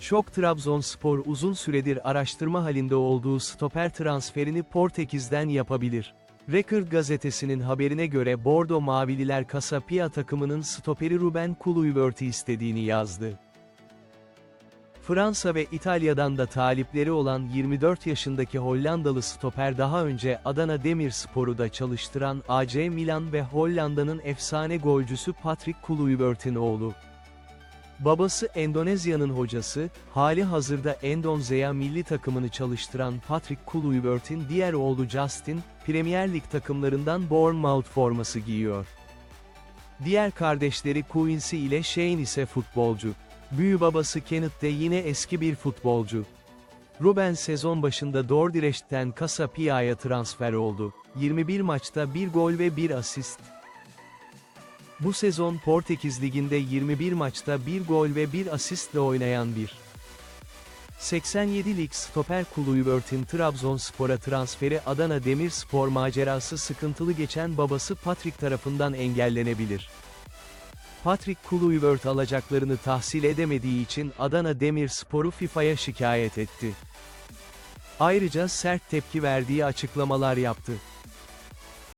Şok Trabzonspor uzun süredir araştırma halinde olduğu stoper transferini Portekiz'den yapabilir. Record gazetesinin haberine göre Bordo Mavililer Casapia takımının stoperi Ruben Kluivert'i istediğini yazdı. Fransa ve İtalya'dan da talipleri olan 24 yaşındaki Hollandalı stoper daha önce Adana Demirspor'u da çalıştıran AC Milan ve Hollanda'nın efsane golcüsü Patrick Kluivert'in oğlu. Babası Endonezya'nın hocası, hali hazırda Endonezya milli takımını çalıştıran Patrick Kluivert'in diğer oğlu Justin, Premier Lig takımlarından Bournemouth forması giyiyor. Diğer kardeşleri Quincy ile Shane ise futbolcu. Büyü babası Kenneth de yine eski bir futbolcu. Ruben sezon başında Dordrecht'ten Casapia'ya transfer oldu. 21 maçta 1 gol ve 1 asist. Bu sezon Portekiz Ligi'nde 21 maçta 1 gol ve 1 asistle oynayan bir. 87 lig stoper Kluivert'in Trabzonspor'a transferi Adana Demirspor macerası sıkıntılı geçen babası Patrick tarafından engellenebilir. Patrick Kluivert alacaklarını tahsil edemediği için Adana Demirspor'u FIFA'ya şikayet etti. Ayrıca sert tepki verdiği açıklamalar yaptı.